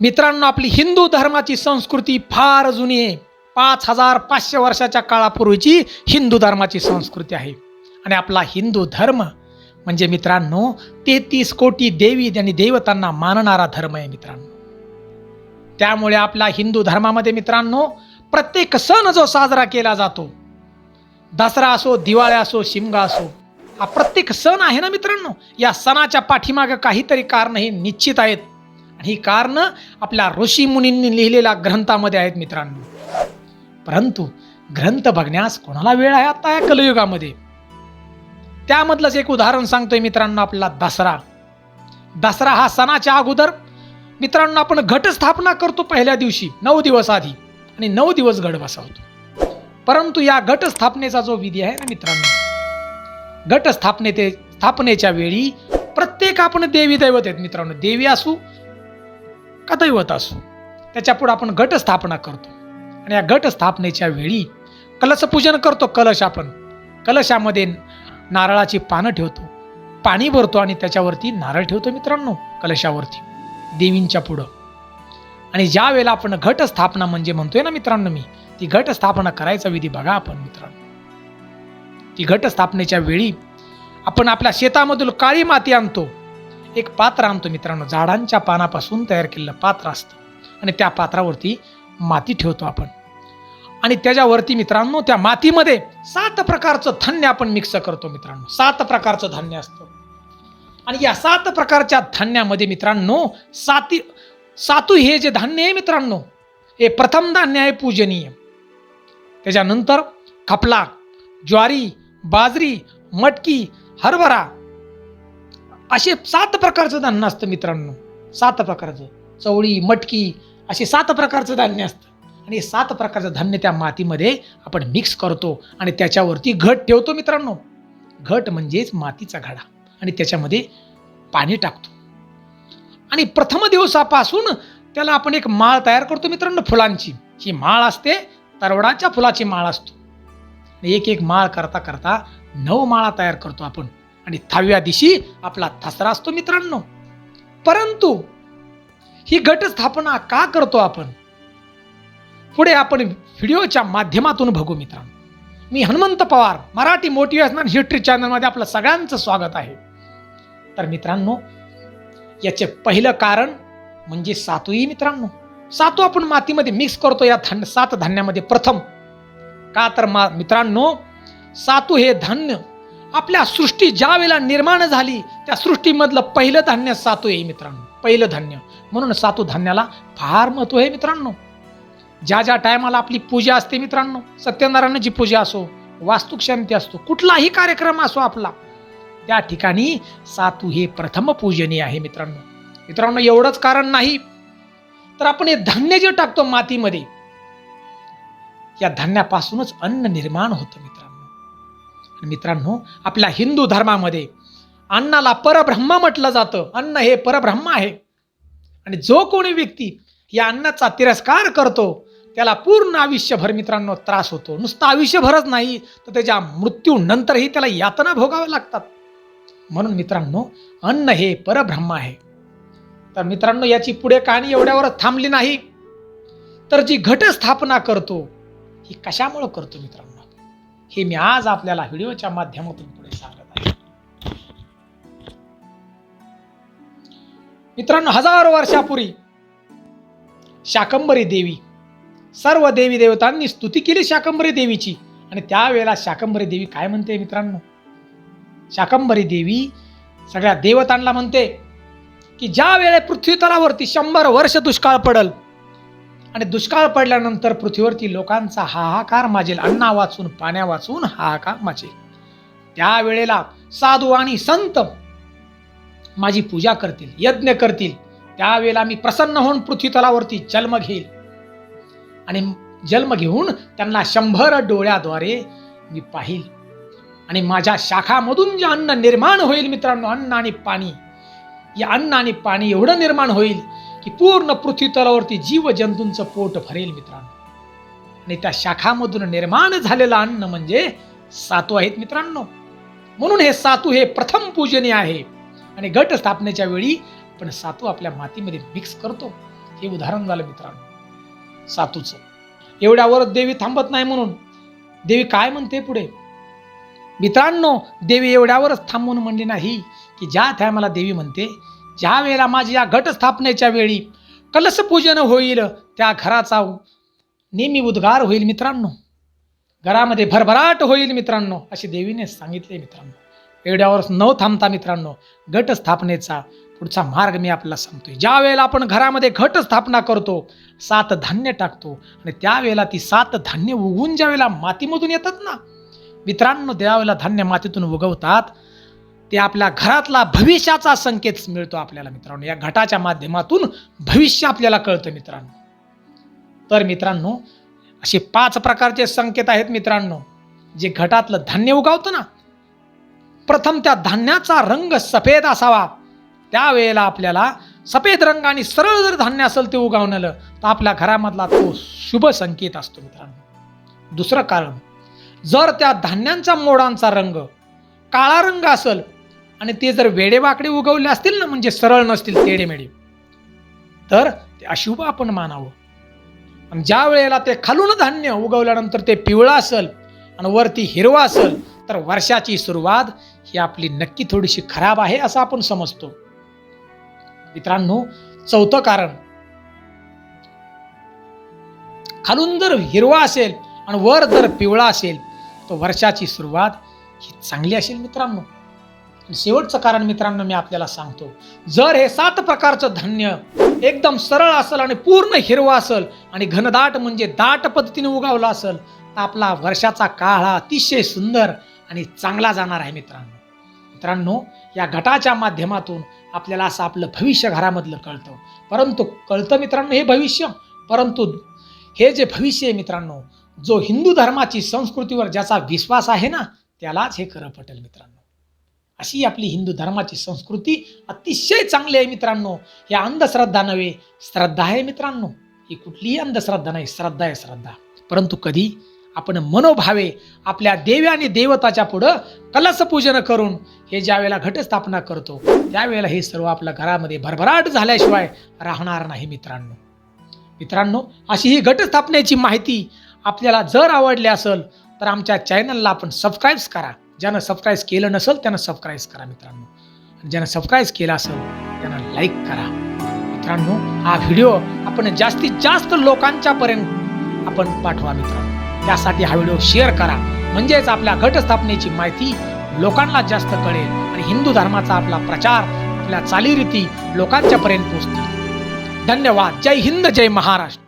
मित्रांनो आपली हिंदू धर्माची संस्कृती फार जुनी आहे. पाच हजार पाचशे वर्षाच्या काळापूर्वीची हिंदू धर्माची संस्कृती आहे. आणि आपला हिंदू धर्म म्हणजे मित्रांनो तेहतीस कोटी देवी आणि देवतांना मानणारा धर्म आहे मित्रांनो. त्यामुळे आपला हिंदू धर्मामध्ये मित्रांनो प्रत्येक सण जो साजरा केला जातो दसरा असो दिवाळी असो शिमगा असो हा प्रत्येक सण आहे ना मित्रांनो? या सणाच्या पाठीमागं काहीतरी कारण हे निश्चित आहेत. ही कारणं आपल्या ऋषी मुनींनी लिहिलेल्या ग्रंथामध्ये आहेत मित्रांनो. परंतु ग्रंथ बघण्यास कोणाला वेळ आहे आता या कलयुगामध्ये? त्यामधलंच एक उदाहरण सांगतोय मित्रांनो आपला दसरा. दसरा हा सणाच्या अगोदर मित्रांनो आपण घटस्थापना करतो पहिल्या दिवशी नऊ दिवस आधी आणि नऊ दिवस घट बसवतो. परंतु या घटस्थापनेचा जो विधी आहे ना मित्रांनो घटस्थापने ते स्थापनेच्या वेळी प्रत्येक आपण देवी दैवत आहेत मित्रांनो. देवी असू दैवत असू. त्याच्यापुढं आपण घटस्थापना करतो. आणि या घटस्थापनेच्या वेळी कलशपूजन करतो कलश आपण. कलशामध्ये नारळाची पानं ठेवतो. पाणी भरतो आणि त्याच्यावरती नारळ ठेवतो मित्रांनो कलशावरती देवींच्या पुढं. आणि ज्या वेळेला आपण घटस्थापना म्हणजे म्हणतोय ना मित्रांनो मी ती घटस्थापना करायचा विधी बघा आपण मित्रांनो. ती घटस्थापनेच्या वेळी आपण आपल्या शेतामधून काळी माती आणतो. एक पात्र आणतो मित्रांनो. झाडांच्या पानापासून तयार केलेलं पात्र असतं. आणि त्या पात्रावरती माती ठेवतो आपण. आणि त्याच्यावरती मित्रांनो त्या मातीमध्ये सात प्रकारचं धान्य आपण मिक्स करतो मित्रांनो. सात प्रकारचं धान्य असतं. आणि या सात प्रकारच्या धान्यामध्ये मित्रांनो साती सातू हे जे धान्य आहे मित्रांनो हे प्रथम धान्य आहे पूजनीय. त्याच्यानंतर खपला ज्वारी बाजरी मटकी हरभरा असे सात प्रकारचं धान्य असतं मित्रांनो. सात प्रकारचं. चवळी मटकी असे सात प्रकारचं धान्य असतं. आणि सात प्रकारचं धान्य त्या मातीमध्ये आपण मिक्स करतो आणि त्याच्यावरती घट ठेवतो मित्रांनो. घट म्हणजेच मातीचा घडा. आणि त्याच्यामध्ये पाणी टाकतो. आणि प्रथम दिवसापासून त्याला आपण एक माळ तयार करतो मित्रांनो फुलांची. ही माळ असते तरवडाच्या फुलाची माळ असतो. एक एक माळ करता करता नऊ माळा तयार करतो आपण. आणि दहाव्या दिवशी आपला दसरा असतो मित्रांनो. परंतु ही घटस्थापना का करतो आपण? पुढे आपण व्हिडिओच्या माध्यमातून बघू मित्रांनो. मी हनुमंत पवार मराठी मोटिवेशनल हिस्ट्री चॅनलमध्ये आपलं सगळ्यांचं स्वागत आहे. तर मित्रांनो याचे पहिलं कारण म्हणजे सातूही मित्रांनो. सातू आपण मातीमध्ये मिक्स करतो या धान्य सात धान्यामध्ये प्रथम. का तर मा मित्रांनो सातू हे धान्य आपल्या सृष्टी ज्या वेळेला निर्माण झाली त्या सृष्टीमधलं पहिलं धान्य सातू आहे मित्रांनो. पहिलं धान्य. म्हणून सातू धान्याला फार महत्त्व आहे मित्रांनो. ज्या ज्या टायमाला आपली पूजा असते मित्रांनो सत्यनारायणाची पूजा असो वास्तुक्षमती असतो कुठलाही कार्यक्रम असो आपला त्या ठिकाणी सातू हे प्रथम पूजनीय आहे मित्रांनो. मित्रांनो एवढंच कारण नाही. तर आपण हे धान्य जे टाकतो मातीमध्ये या धान्यापासूनच अन्न निर्माण होतं मित्रांनो. मित्रांनो आपल्या हिंदू धर्मामध्ये अन्नाला परब्रह्म म्हटलं जातं. अन्न हे परब्रह्म आहे. आणि जो कोणी व्यक्ती या अन्नाचा तिरस्कार करतो त्याला पूर्ण आयुष्यभर मित्रांनो त्रास होतो. नुसतं आयुष्यभरच नाही तर त्याच्या मृत्यूनंतरही त्याला यातना भोगाव्या लागतात. म्हणून मित्रांनो अन्न हे परब्रह्म आहे. तर मित्रांनो याची पुढे कहाणी एवढ्यावरच थांबली नाही. तर जी घटस्थापना करतो ही कशामुळं करतो मित्रांनो? हे मी आज आपल्याला व्हिडिओच्या माध्यमातून पुढे सांगत आहे. मित्रांनो हजारो वर्षापूर्वी शाकंबरी देवी सर्व देवी देवतांनी स्तुती केली शाकंबरी देवीची. आणि त्यावेळेला शाकंबरी देवी काय म्हणते मित्रांनो? शाकंबरी देवी सगळ्या देवतांना म्हणते की ज्या वेळे पृथ्वी तलावरती शंभर वर्ष दुष्काळ पडल आणि दुष्काळ पडल्यानंतर पृथ्वीवरती लोकांचा हाहाकार माजेल अण्णा वाचून पाण्या वाचून हाहाकार माजेल. त्यावेळेला साधू आणि संत माझी पूजा करतील यज्ञ करतील. त्यावेळेला मी प्रसन्न होऊन पृथ्वी तलावरती जन्म घेईल. आणि जन्म घेऊन त्यांना शंभर डोळ्याद्वारे मी पाहिल. आणि माझ्या शाखामधून जे अन्न निर्माण होईल मित्रांनो अन्न आणि पाणी या अन्न आणि पाणी एवढं निर्माण होईल की पूर्ण पृथ्वी तलावरती जीव जंतूंचं पोट भरेल मित्रांनो. आणि त्या शाखामधून निर्माण झालेलं अन्न म्हणजे सातू आहेत मित्रांनो. म्हणून हे सातू हे प्रथम पूजनीय आहे. आणि घट स्थापनेच्या वेळी पण सातू आपल्या मातीमध्ये मिक्स करतो. हे उदाहरण झालं मित्रांनो. सातूचं. एवढ्यावर देवी थांबत नाही म्हणून. देवी काय म्हणते पुढे? मित्रांनो देवी एवढ्यावरच थांबून म्हणली नाही की ज्या टायमाला देवी म्हणते ज्या वेळेला माझी या घटस्थापनेच्या वेळी कलशपूजन होईल त्या घराचा नेहमी उद्गार होईल मित्रांनो. घरामध्ये भरभराट होईल मित्रांनो अशी देवीने सांगितले मित्रांनो. एवढ्यावर न थांबता मित्रांनो घटस्थापनेचा पुढचा मार्ग मी आपल्याला सांगतोय. ज्या वेळेला आपण घरामध्ये घट स्थापना करतो सात धान्य टाकतो आणि त्यावेळेला ती सात धान्य उगवून ज्या वेळेला मातीमधून येतात ना मित्रांनो त्यावेळेला धान्य मातीतून उगवतात. ते आपल्या घरातला भविष्याचा संकेत मिळतो आपल्याला मित्रांनो. या घटाच्या माध्यमातून भविष्य आपल्याला कळतं मित्रांनो. तर मित्रांनो असे पाच प्रकारचे संकेत आहेत मित्रांनो. जे घटातलं धान्य उगवतं ना प्रथम त्या धान्याचा रंग सफेद असावा. त्यावेळेला आपल्याला सफेद रंग आणि सरळ जर धान्य असेल ते उगवणलं तर आपल्या घरामधला तो शुभ संकेत असतो मित्रांनो. दुसरं कारण जर त्या धान्यांच्या मोडांचा रंग काळा रंग असेल आणि ते जर वेडेवाकडे उगवले असतील ना म्हणजे सरळ नसतील तेडेमेडे तर ते अशुभ आपण मानावं. आणि ज्या वेळेला ते खालून धान्य उगवल्यानंतर ते पिवळं असेल आणि वरती हिरवा असेल तर वर्षाची सुरुवात ही आपली नक्की थोडीशी खराब आहे असं आपण समजतो. मित्रांनो चौथं कारण खालून जर हिरवा असेल आणि वर जर पिवळा असेल तर वर्षाची सुरुवात ही चांगली असेल मित्रांनो. शेवटचं कारण मित्रांनो मी आपल्याला सांगतो. जर हे सात प्रकारचं धान्य एकदम सरळ असेल आणि पूर्ण हिरवं असेल आणि घनदाट म्हणजे दाट पद्धतीने उगावलं असेल तर आपला वर्षाचा काळ हा अतिशय सुंदर आणि चांगला जाणार आहे मित्रांनो. मित्रांनो या घटाच्या माध्यमातून आपल्याला असं आपलं भविष्य घरामधलं कळतं. परंतु कळतं मित्रांनो हे भविष्य. परंतु हे जे भविष्य आहे मित्रांनो जो हिंदू धर्माची संस्कृतीवर ज्याचा विश्वास आहे ना त्यालाच हे खरं पटेल मित्रांनो. अशी आपली हिंदू धर्माची संस्कृती अतिशय चांगली आहे मित्रांनो. ही अंधश्रद्धा नव्हे श्रद्धा आहे मित्रांनो. ही कुठलीही अंधश्रद्धा नाही श्रद्धा आहे श्रद्धा. परंतु कधी आपण मनोभावे आपल्या देवी आणि देवताच्या पुढं कलशपूजन करून हे ज्या वेळेला घटस्थापना करतो त्यावेळेला हे सर्व आपल्या घरामध्ये भरभराट झाल्याशिवाय राहणार नाही मित्रांनो. मित्रांनो अशी ही घटस्थापनेची माहिती आपल्याला जर आवडली असेल तर आमच्या चॅनलला आपण सबस्क्राईब्स करा. ज्यानं सबस्क्राईब केलं नसेल त्यानं सबस्क्राईब करा मित्रांनो. आणि ज्यानं सबस्क्राईब केलं असेल त्यानं लाईक करा. मित्रांनो हा व्हिडिओ आपण जास्तीत जास्त लोकांच्यापर्यंत आपण पाठवा मित्रांनो. त्यासाठी हा व्हिडिओ शेअर करा. म्हणजेच आपल्या घटस्थापनेची माहिती लोकांना जास्त कळेल आणि हिंदू धर्माचा आपला प्रचार आपल्या चालीरीती लोकांच्यापर्यंत पोहोचतील. धन्यवाद. जय हिंद जय महाराष्ट्र.